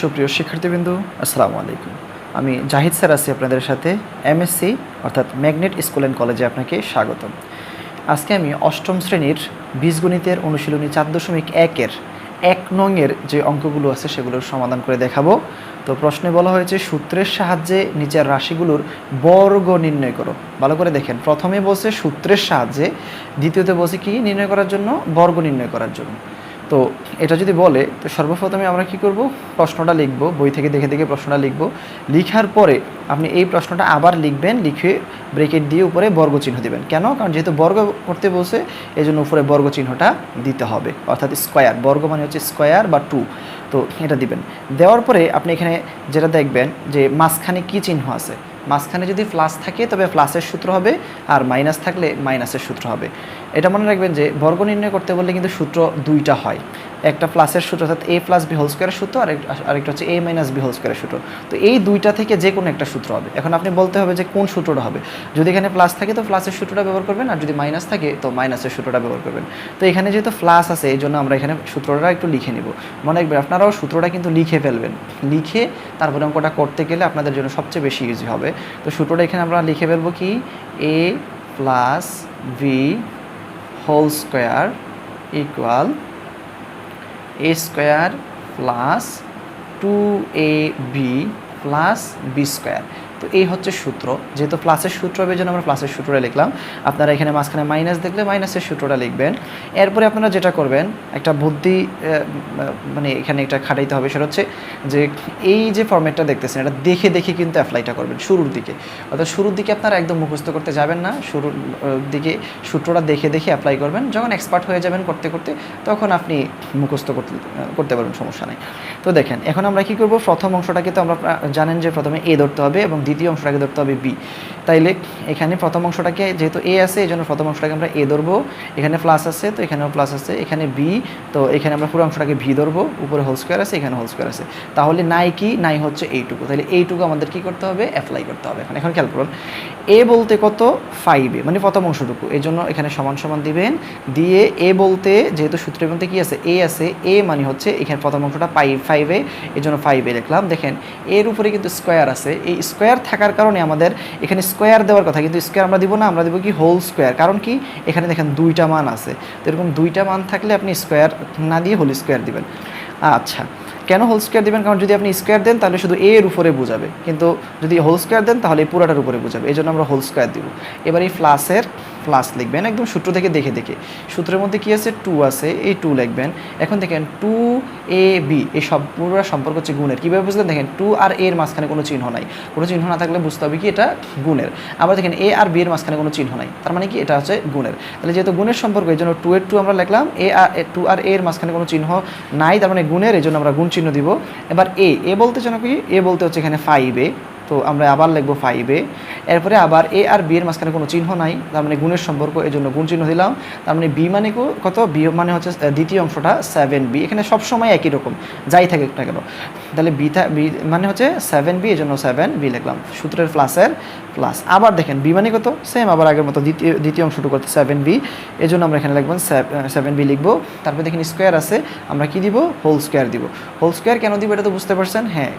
সুপ্রিয় শিক্ষার্থীবৃন্দ, আসসালামু আলাইকুম। আমি জাহিদ স্যার আছি আপনাদের সাথে এমএসসি অর্থাৎ ম্যাগনেট স্কুল অ্যান্ড কলেজে আপনাকে স্বাগতম। আজকে আমি অষ্টম শ্রেণির বীজগণিতের অনুশীলনী চার দশমিক একের এক নংয়ের যে অঙ্কগুলো আছে সেগুলোর সমাধান করে দেখাবো। তো প্রশ্নে বলা হয়েছে, সূত্রের সাহায্যে নিচের রাশিগুলোর বর্গ নির্ণয় করো। ভালো করে দেখেন, প্রথমে বসে সূত্রের সাহায্যে, দ্বিতীয়তে বসে কি নির্ণয় করার জন্য? বর্গ নির্ণয় করার জন্য। তো এটা যদি বলে, তো সর্বপ্রথমে আমরা কি করব? প্রশ্নটা লিখব, বই থেকে দেখে দেখে প্রশ্নটা লিখব। লিখার পরে আপনি এই প্রশ্নটা আবার লিখবেন, লিখে ব্রেকেট দিয়ে উপরে বর্গ চিহ্ন দিবেন। কেন? কারণ যেহেতু বর্গ করতে বসে এই জন্য উপরে বর্গ চিহ্নটা দিতে হবে। অর্থাৎ স্কোয়ার। বর্গ মানে হচ্ছে স্কোয়ার বা টু। তো এটা দিবেন। দেওয়ার পরে আপনি এখানে যেটা দেখবেন যে মাঝখানে কি চিহ্ন আছে? মাঝখানে যদি প্লাস থাকে, তবে প্লাসের সূত্র হবে আর মাইনাস থাকলে মাইনাসের সূত্র হবে। এটা মনে রাখবেন যে বর্গ নির্ণয় করতে বললে কিন্তু সূত্র দুইটা হয়। একটা প্লাসের সূত্র অর্থাৎ এ প্লাস বি হোল স্কোয়ারের সূত্র, আর আরেকটা হচ্ছে এ মাইনাস বি হোল স্কোয়ারের সূত্র। তো এই দুইটা থেকে যে কোনো একটা সূত্র হবে। এখন আপনি বলতে হবে যে কোন সূত্রটা হবে। যদি এখানে প্লাস থাকে তো প্লাসের সূত্রটা ব্যবহার করবেন, আর যদি মাইনাস থাকে তো মাইনাসের সূত্রটা ব্যবহার করবেন। তো এখানে যেহেতু প্লাস আছে, এই জন্য আমরা এখানে সূত্রটা একটু লিখে নিব। মনে রাখবেন, আপনারাও সূত্রটা কিন্তু লিখে ফেলবেন। লিখে তারপরে অঙ্কটা করতে গেলে আপনাদের জন্য সবচেয়ে বেশি ইজি হবে। তো সূত্রটা এখানে আমরা লিখে ফেলব কি? A plus B whole square equal A square plus two A B plus B square তো এই হচ্ছে সূত্র। যেহেতু প্লাসের সূত্র হবে জন্য আমরা প্লাসের সূত্রটা লিখলাম। আপনারা এখানে মাঝখানে মাইনাস দেখলে মাইনাসের সূত্রটা লিখবেন। এরপরে আপনারা যেটা করবেন, একটা বুদ্ধি মানে এখানে একটা খাটাইতে হবে। সেটা হচ্ছে যে, এই যে ফর্মেটটা দেখতেছেন, এটা দেখে দেখে কিন্তু অ্যাপ্লাইটা করবেন শুরুর দিকে। অর্থাৎ শুরুর দিকে আপনারা একদম মুখস্থ করতে যাবেন না। শুরুর দিকে সূত্রটা দেখে দেখে অ্যাপ্লাই করবেন। যখন এক্সপার্ট হয়ে যাবেন করতে করতে, তখন আপনি মুখস্থ করতে করতে পারবেন, সমস্যা নেই। তো দেখেন, এখন আমরা কি করব? প্রথম অংশটাকে তো আমরা জানেন যে প্রথমে এ ধরতে হবে এবং দ্বিতীয় অংশটাকে ধরতে হবে বি তাইলে এখানে প্রথম অংশটাকে যেহেতু এ আছে এই জন্য প্রথম অংশটাকে আমরা এ ধরবো। এখানে প্লাস আছে, তো এখানেও প্লাস আছে। এখানে বি তো এখানে আমরা পুরো অংশটাকে ভি ধরবো। উপরে হোল স্কোয়ার আছে, এখানে হোল স্কোয়ার আছে। তাহলে নাই কি? নাই হচ্ছে এইটুকু। তাহলে এইটুকু আমাদের কি করতে হবে? অ্যাপ্লাই করতে হবে। এখন এখন খেয়াল করুন। এ বলতে কত? ফাইভে মানে প্রথম অংশটুকু। এই জন্য এখানে সমান সমান দিবেন। দিয়ে এ বলতে যেহেতু সূত্রের মধ্যে কি আছে? এ আছে। এ মানে হচ্ছে এখানে প্রথম অংশটা ফাইভ ফাইভে এই জন্য ফাইভে লিখলাম দেখেন, এর উপরে কিন্তু স্কোয়ার আছে। এই স্কোয়ার থাকার কারণে আমাদের এখানে স্কোয়ার দেওয়ার কথা, কিন্তু স্কোয়ার আমরা দিব না, আমরা দিব কি হোল স্কোয়ার কারণ কি? এখানে দেখেন দুইটা মান আছে। তো এরকম দুইটা মান থাকলে আপনি স্কোয়ার না দিয়ে হোল স্কোয়ার দিবেন। আচ্ছা কেন হোল স্কোয়ার দিবেন? কারণ যদি আপনি স্কোয়ার দেন, তাহলে শুধু এর উপরে বোঝাবে। কিন্তু যদি হোল স্কোয়ার দেন, তাহলে পুরাটার উপরে বোঝাবে। এই জন্য আমরা হোল স্কোয়ার দিব। এবার এই প্লাসের প্লাস লিখবেন, একদম সূত্র থেকে দেখে দেখে। সূত্রের মধ্যে কি আছে? টু আছে, এই টু লিখবেন। এখন দেখেন টু এ বি এই সব পুরো সম্পর্ক হচ্ছে গুণের। কীভাবে বুঝলেন? দেখেন টু আর এর মাঝখানে কোনো চিহ্ন নাই। কোনো চিহ্ন না থাকলে বুঝতে হবে কি এটা গুণের। আবার দেখেন এ আর বি এর মাঝখানে কোনো চিহ্ন নাই। তার মানে কি? এটা হচ্ছে গুণের। তাহলে যেহেতু গুণের সম্পর্ক, এই জন্য টু এর টু আমরা লিখলাম। এ আর টু আর এর মাঝখানে কোনো চিহ্ন নাই, তার মানে গুণের, এই জন্য আমরা গুণ চিহ্ন দিব। এবার এ এ বলতে যেন কি? এ বলতে হচ্ছে এখানে ফাইভ এ তো আমরা আবার লিখব ফাইভে এরপরে আবার এ আর বি এর মাঝখানে কোনো চিহ্ন নাই, তার মানে গুণের সম্পর্ক এই জন্য গুণ চিহ্ন দিলাম। তার মানে বি মানে কত? বি মানে হচ্ছে দ্বিতীয় অংশটা সেভেন বি এখানে সবসময় একই রকম, যাই থাকে না কেন। তাহলে বি বি মানে হচ্ছে সেভেন বি এই জন্য সেভেন বি লিখলাম। সূত্রের প্লাসের প্লাস আবার দেখেন বি মানে কত? সেম আবার আগের মতো দ্বিতীয় দ্বিতীয় অংশটুকু করতে সেভেন বি এই জন্য আমরা এখানে লিখবেন সেভেন বি লিখব। তারপরে দেখেন স্কোয়ার আছে, আমরা কি দিব? হোল স্কোয়ার দিব। হোল স্কোয়ার কেন দিব এটা তো বুঝতে পারছেন? হ্যাঁ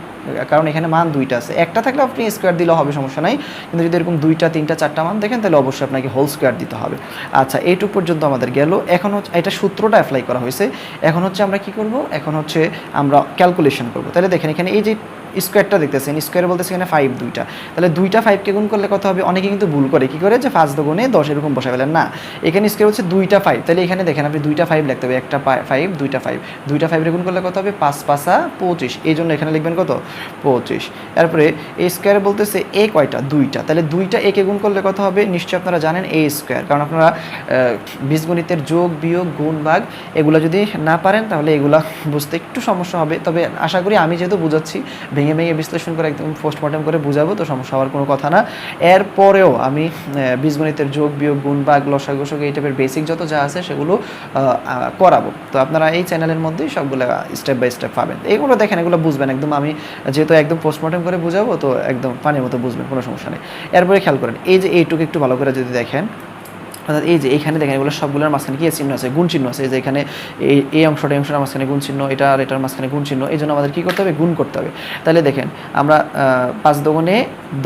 কারণ এখানে মান দুইটা আছে। একটা থাকলে আপনি স্কোয়ার দিলেও হবে, সমস্যা নাই। কিন্তু যদি এরকম দুইটা, তিনটা, চারটা মান দেখেন, তাহলে অবশ্যই আপনাকে হোল স্কোয়ার দিতে হবে। আচ্ছা এইটুক পর্যন্ত আমাদের গেল। এখন হচ্ছে, এটা সূত্রটা অ্যাপ্লাই করা হয়েছে। এখন হচ্ছে আমরা কি করব? এখন হচ্ছে আমরা ক্যালকুলেশন করব। তাহলে দেখেন এখানে এই যে স্কোয়ারটা দেখতেছেন, স্কোয়ার বলতেছে এখানে ফাইভ দুইটা। তাহলে দুইটা ফাইভকে গুণ করলে কত হবে? অনেকে কিন্তু ভুল করে। কি করে? যে ফার্স্ট দোগুণে দশ এরকম বসা ফেলেন। না, এখানে স্কোয়ার হচ্ছে দুইটা ফাইভ তাহলে এখানে দেখেন আপনি দুইটা ফাইভ লিখতে হবে। একটা ফাইভ দুইটা ফাইভ দুইটা ফাইভ গুণ করলে কত হবে? পাঁচ পাঁচা পঁচিশ। এই জন্য এখানে লিখবেন কত? পঁচিশ। তারপরে এ স্কোয়ার বলতেছে এ কয়টা? দুইটা। তাহলে দুইটা একে গুণ করলে কত হবে? নিশ্চয়ই আপনারা জানেন এ স্কোয়ার কারণ আপনারা বীজগণিতের যোগ, বিয়োগ, গুণ, ভাগ এগুলো যদি না পারেন, তাহলে এগুলা বুঝতে একটু সমস্যা হবে। তবে আশা করি আমি যেহেতু বুঝাচ্ছি, ভেঙে ভেঙে বিশ্লেষণ করে একদম পোস্টমর্টম করে বুঝাবো, তো সমস্যা হওয়ার কোনো কথা না। এরপরেও আমি বীজগণিতের যোগ, বিয়োগ, গুণ ভাগ লসাগোসক এই টাইপের বেসিক যত যা আছে সেগুলো করাবো। তো আপনারা এই চ্যানেলের মধ্যেই সবগুলো স্টেপ বাই স্টেপ পাবেন। এগুলো দেখেন, এগুলো বুঝবেন একদম। আমি যেহেতু একদম পোস্টমর্টম করে বুঝাবো, তো একদম পানির মতো বুঝবেন, কোনো সমস্যা নেই। এরপরে খেয়াল করেন, এই যে এইটুকু একটু ভালো করে যদি দেখেন অর্থাৎ এই যে এখানে দেখেন এগুলো সবগুলোর মাঝখানে কি চিহ্ন আছে? গুণ চিহ্ন আছে। এই যে এখানে এই এই অংশটা, এই অংশটার মাঝখানে গুণ চিহ্ন, এটা আর এটার মাঝখানে গুণ চিহ্ন এই জন্য আমাদের কী করতে হবে? গুণ করতে হবে। তাহলে দেখেন আমরা পাঁচ দোগুণে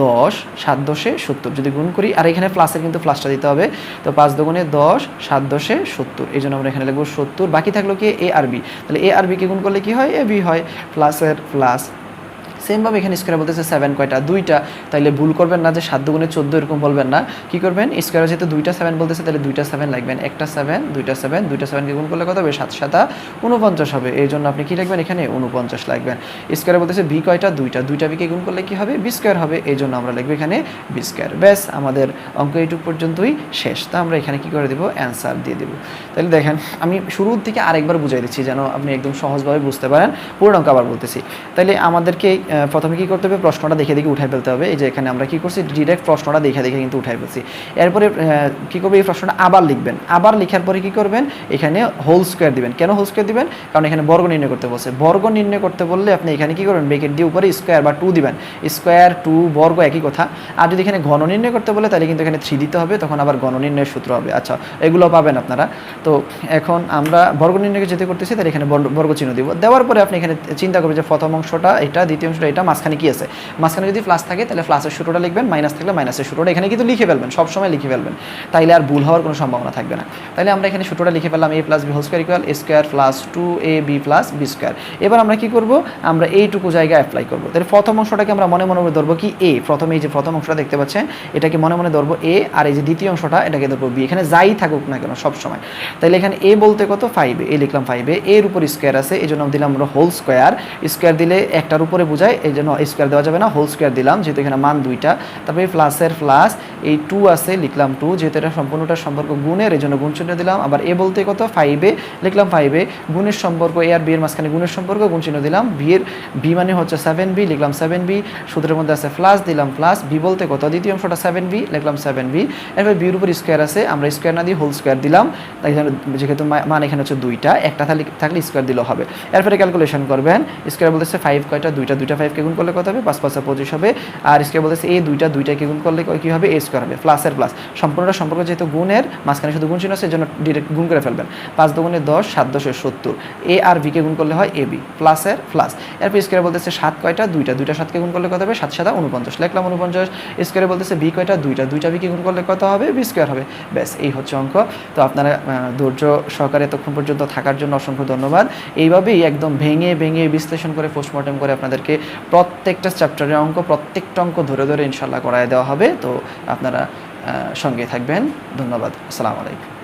দশ, সাত দশে সত্তর যদি গুণ করি, আর এখানে প্লাসের কিন্তু প্লাসটা দিতে হবে। তো পাঁচ দোগুণে দশ, সাত দশে সত্তর এই জন্য আমরা এখানে লিখব সত্তর। বাকি থাকল কি? এ আর বি তাহলে এ আর বিকে গুণ করলে কি হয়? এ বি হয়। প্লাসের প্লাস সেমভাবে এখানে স্কোয়ার বলতেছে সেভেন কয়টা? দুইটা। তাইলে ভুল করবেন না যে সাত দুগুণে চোদ্দ এরকম বলবেন না। কি করবেন? স্কোয়ার যেহেতু দুইটা সেভেন বলতেছে তাহলে দুইটা সেভেন লাগবেন একটা সেভেন দুইটা সেভেন দুইটা সেভেনকে গুণ করলে কত হবে? সাত সাতা উনপঞ্চাশ হবে। এই জন্য আপনি কি লিখবেন? এখানে উনপঞ্চাশ লিখবেন। স্কোয়ারে বলতেছে বি কয়টা? দুইটা। দুইটা বিকে গুণ করলে কি হবে? বি স্কোয়ার হবে। এই জন্য আমরা লিখব এখানে বি স্কোয়ার ব্যাস, আমাদের অঙ্ক এইটুকু পর্যন্তই শেষ। তা আমরা এখানে কি করে দেবো? অ্যান্সার দিয়ে দেবো। তাহলে দেখেন, আমি শুরুর থেকে আরেকবার বুঝাই দিচ্ছি যেন আপনি একদম সহজভাবে বুঝতে পারেন। পুরো অঙ্ক আবার বলতেছি। তাহলে আমাদেরকে প্রথমে কি করতে হবে? প্রশ্নটা দেখে দেখে উঠাই ফেলতে হবে। এই যে এখানে আমরা কি করছি? ডিরেক্ট প্রশ্নটা দেখে দেখে কিন্তু উঠাই ফেলছি। এরপরে কি করবে? এই প্রশ্নটা আবার লিখবেন। আবার লেখার পরে কি করবেন? এখানে হোল স্কোয়ার দিবেন। কেন হোল স্কোয়ার দিবেন? কারণ এখানে বর্গ নির্ণয় করতে বলছে। বর্গ নির্ণয় করতে বললে আপনি এখানে কি করবেন? ব্রেকেট দিয়ে উপরে স্কোয়ার বা টু দিবেন। স্কোয়ার টু বর্গ একই কথা। আর যদি এখানে ঘন নির্ণয় করতে বলে, তাহলে কিন্তু এখানে থ্রি দিতে হবে। তখন আবার গণ নির্ণয়ের সূত্র হবে। আচ্ছা এগুলো পাবেন আপনারা। তো এখন আমরা বর্গ নির্ণয়কে যেতে করতেছি, তাহলে এখানে বর্গ- চিহ্ন দিব। দেওয়ার পরে আপনি এখানে চিন্তা করবেন যে প্রথম অংশটা, এটা দ্বিতীয় অংশটা এটা মাঝখানে কি আছে? মাঝখানে যদি প্লাস থাকে, তাহলে প্লাসের সূত্রটা লিখবেন মাইনাস থাকলে মাইনাসের সূত্রটা। এখানে কিন্তু লিখে ফেলবেন, সবসময় লিখে ফেলবেন। তাইলে আর ভুল হওয়ার কোনো সম্ভাবনা থাকবে না। তাহলে আমরা এখানে সূত্রটা লিখে ফেললাম A plus B whole square equal A square plus two A B plus B square এবার আমরা কি করব? আমরা এইটুকু জায়গায় অ্যাপ্লাই করব। তাহলে প্রথম অংশটাকে আমরা মনে মনে ধরবো কি এ প্রথমে এই যে প্রথম অংশটা দেখতে পাচ্ছেন, এটাকে মনে মনে ধরবো এ আর এই যে দ্বিতীয় অংশটা, এটাকে ধরবো বি এখানে যাই থাকুক না কেন সব সময় তাহলে এখানে এ বলতে কত? ফাইভ এ লিখলাম ফাইভে এর উপর স্কোয়ার আছে এই জন্য দিলাম আমরা হোল স্কোয়ার স্কোয়ার দিলে একটার উপরে বোঝায় এই জন্য স্কোয়ার দেওয়া যাবে না হোল স্কোয়ার দিলাম, যেহেতু এখানে মান দুইটা। তারপরে প্লাসের প্লাস এই টু আছে, লিখলাম টু যেহেতু এটা সম্পূর্ণটার সম্পর্ক গুণের, এই জন্য গুণ চিহ্ন দিলাম। আবার এ বলতে কত? ফাইভে লিখলাম ফাইভে গুণের সম্পর্ক এ আর বি এর মাঝখানে গুণের সম্পর্ক গুণ চিহ্ন দিলাম। বি এর বি মানে হচ্ছে সেভেন বি লিখলাম সেভেন বি সূত্রের মধ্যে আছে প্লাস দিলাম প্লাস বি বলতে কত? দ্বিতীয় অংশটা সেভেন বি লিখলাম সেভেন বি এরপর বির উপর স্কোয়ার আছে, আমরা স্কোয়ার না দিয়ে হোল স্কোয়ার দিলাম। তাই যেহেতু মান এখানে হচ্ছে দুইটা, একটা থাকলে থাকলে স্কোয়ার দিলেও হবে। এরপরে ক্যালকুলেশন করবেন স্কোয়ার বলতেছে ফাইভ কয়টা? দুইটা দুইটা ফাইভকে গুণ করলে কত হবে? পাঁচ পাঁচা পঁচিশ হবে। আর স্কোয়ার বলতেছে এই দুইটা দুইটাকে গুণ করলে কি হবে? এ স্কোয়ার হবে। প্লাসের প্লাস সম্পূর্ণটা সম্পর্ক যেহেতু গুণের, মাঝখানে শুধু গুণ চিহ্ন আছে এই জন্য ডিরেক্ট গুণ করে ফেলবেন। পাঁচ দুগুণে দশ, সাত দশের সত্তর। এ আর বিকে গুণ করলে হয় এ বি প্লাসের প্লাস এরপর স্কোয়ার বলতেছে সাত কয়টা? দুইটা। দুইটা সাতকে গুণ করলে কত হবে? সাত সাদা উনপঞ্চাশ। লিখলাম উনপঞ্চাশ। স্কোয়ারে বলতেছে বি কয়টা? দুইটা। দুইটা বিকে গুণ করলে কত হবে? বি স্কোয়ার হবে। ব্যাস, এই হচ্ছে অঙ্ক। তো আপনারা ধৈর্য সহকারে এতক্ষণ পর্যন্ত থাকার জন্য অসংখ্য ধন্যবাদ। এইভাবেই একদম ভেঙে ভেঙে বিশ্লেষণ করে পোস্টমর্টম করে আপনাদেরকে প্রত্যেকটা চ্যাপ্টারের অঙ্ক, প্রত্যেকটা অঙ্ক ধরে ধরে ইনশাল্লাহ করায় দেওয়া হবে। তো আপনারা সঙ্গে থাকবেন। ধন্যবাদ। আসসালামু আলাইকুম।